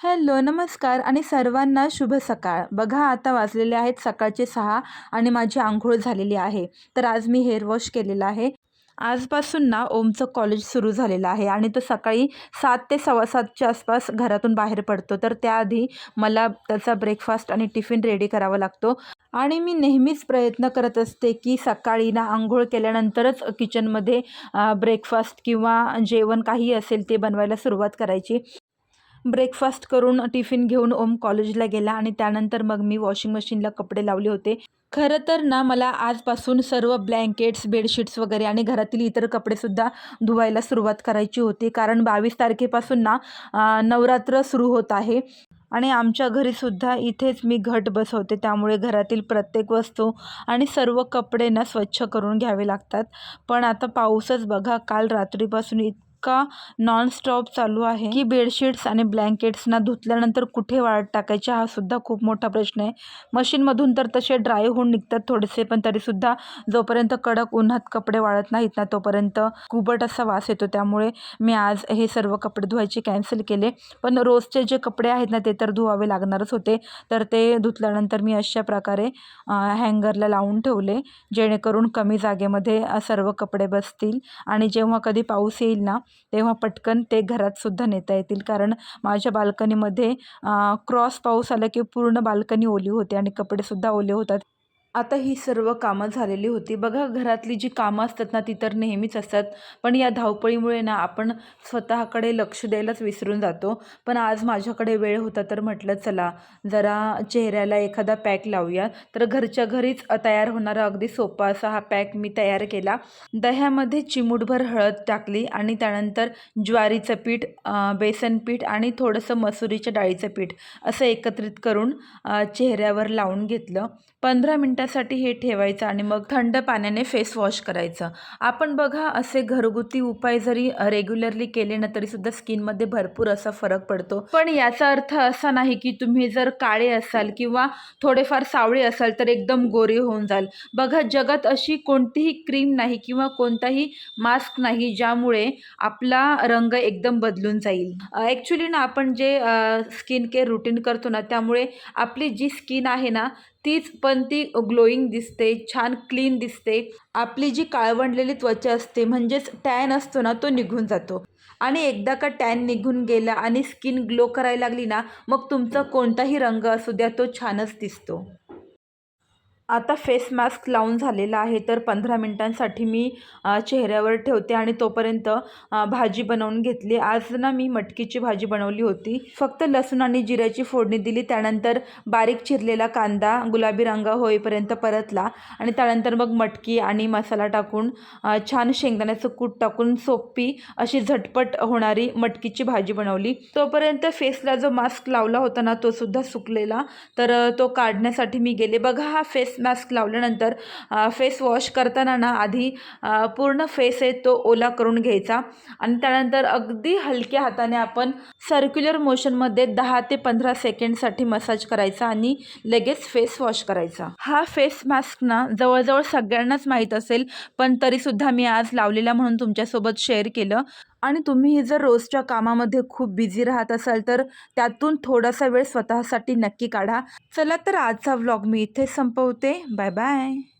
Hello नमस्कार आणि सर्वांना शुभ सकाळ. बघा आता वाजलेले आहेत सकाळचे सहा आणि माझी आंघोळ झालेली आहे. तर आज मी हेअर वॉश केलेलं आहे. आजपासून ना ओमचं कॉलेज सुरू झालेलं आहे आणि तो सकाळी सात ते सव्वा सातच्या आसपास घरातून बाहेर पडतो. तर त्याआधी मला त्याचा ब्रेकफास्ट आणि टिफिन रेडी करावा लागतो. आणि मी नेहमीच प्रयत्न करत असते की सकाळी ना आंघोळ केल्यानंतरच किचनमध्ये ब्रेकफास्ट किंवा जेवण काही असेल ते बनवायला सुरुवात करायची. ब्रेकफास्ट करून टिफिन घेऊन ओम कॉलेजला गेला आणि त्यानंतर मग मी वॉशिंग मशीनला कपडे लावले होते. खरं तर ना मला आजपासून सर्व ब्लँकेट्स बेडशीट्स वगैरे आणि घरातील इतर कपडेसुद्धा धुवायला सुरुवात करायची होती. कारण बावीस तारखेपासून ना नवरात्र सुरू होत आहे आणि आमच्या घरीसुद्धा इथेच मी घट बसवते. त्यामुळे घरातील प्रत्येक वस्तू आणि सर्व कपडे ना स्वच्छ करून घ्यावे लागतात. पण आता पाऊसच बघा काल रात्रीपासून इत इतका नॉनस्टॉप चालू आहे की बेडशीट्स आणि ब्लँकेट्सना धुतल्यानंतर कुठे वाळत टाकायचे हा सुद्धा खूप मोठा प्रश्न आहे. मशीनमधून तर तसे ड्राय होऊन निघतात थोडेसे पण तरीसुद्धा जोपर्यंत कडक उन्हात कपडे वाळत नाहीत ना तोपर्यंत कुबट असा वास येतो. त्यामुळे मी आज हे सर्व कपडे धुवायचे कॅन्सल केले. पण रोजचे जे कपडे आहेत ना ते तर धुवावे लागणारच होते. तर ते धुतल्यानंतर मी अशा प्रकारे हँगरला लावून ठेवले जेणेकरून कमी जागेमध्ये सर्व कपडे बसतील. आणि जेव्हा कधी पाऊस येईल ना तेव्हा पटकन ते घरातसुद्धा नेता येतील. कारण माझ्या बाल्कनीमध्ये क्रॉस पाऊस आला की पूर्ण बाल्कनी ओली होते आणि कपडेसुद्धा ओले होतात. आता ही सर्व कामं झालेली होती. बघा घरातली जी कामं असतात ना ती तर नेहमीच असतात. पण या धावपळीमुळे ना आपण स्वतःकडे लक्ष द्यायलाच विसरून जातो. पण आज माझ्याकडे वेळ होता तर म्हटलं चला जरा चेहऱ्याला एखादा पॅक लावूया. तर घरच्या घरीच तयार होणारा अगदी सोपा असा हा पॅक मी तयार केला. दह्यामध्ये चिमूटभर हळद टाकली आणि त्यानंतर ज्वारीचं पीठ बेसन पीठ आणि थोडंसं मसुरीच्या डाळीचं पीठ असं एकत्रित करून चेहऱ्यावर लावून घेतलं. पंधरा मिनटासाठी हे ठेवायचं आणि मग थंड पाण्याने फेस वॉश करायचं. आपण बघा असे घरगुती उपाय जरी रेग्युलरली केले ना तरीसुद्धा स्किनमध्ये भरपूर असा फरक पडतो. पण याचा अर्थ असा नाही की तुम्ही जर काळे असाल किंवा थोडेफार सावळे असाल तर एकदम गोरे होऊन जाल. बघा जगात अशी कोणतीही क्रीम नाही किंवा कोणताही मास्क नाही ज्यामुळे आपला रंग एकदम बदलून जाईल. ॲक्च्युली ना आपण जे स्किन केअर रुटीन करतो ना त्यामुळे आपली जी स्किन आहे ना तीच पण ती ग्लोईंग दिसते छान क्लीन दिसते. आपली जी काळवंडलेली त्वचा असते म्हणजेच टॅन असतो ना तो निघून जातो. आणि एकदा का टॅन निघून गेला आणि स्किन ग्लो करायला लागली ना मग तुमचा कोणताही रंग असू द्या तो छानच दिसतो. आता फेस मास्क लावून झालेला आहे तर पंधरा मिनटांसाठी मी चेहऱ्यावर ठेवते आणि तोपर्यंत भाजी बनवून घेतली. आज ना मी मटकीची भाजी बनवली होती. फक्त लसूण आणि जिऱ्याची फोडणी दिली. त्यानंतर बारीक चिरलेला कांदा गुलाबी रंग होईपर्यंत परतला आणि त्यानंतर मग मटकी आणि मसाला टाकून छान शेंगदाण्याचं कूट टाकून सोपी अशी झटपट होणारी मटकीची भाजी बनवली. तोपर्यंत फेसला जो मास्क लावला होता ना तो सुद्धा सुकलेला. तर तो काढण्यासाठी मी गेले. बघा हा फेस मास्क लावल्यानंतर फेस वॉश करताना ना आधी पूर्ण फेस आहे तो ओला करून घ्यायचा. आणि त्यानंतर अगदी हलक्या हाताने आपण सर्क्युलर मोशनमध्ये दहा ते पंधरा सेकंडसाठी मसाज करायचा आणि लगेच फेस वॉश करायचा. हा फेस मास्क ना जवळजवळ सगळ्यांनाच माहीत असेल पण तरीसुद्धा मी आज लावलेला म्हणून तुमच्यासोबत शेअर केलं. आणि तुम्ही जर रोजच्या कामामध्ये खूप बिझी राहत असाल तर त्यातून थोडासा वेळ स्वतःसाठी नक्की काढा. चला तर आजचा व्लॉग मी इथे संपवते. Bye bye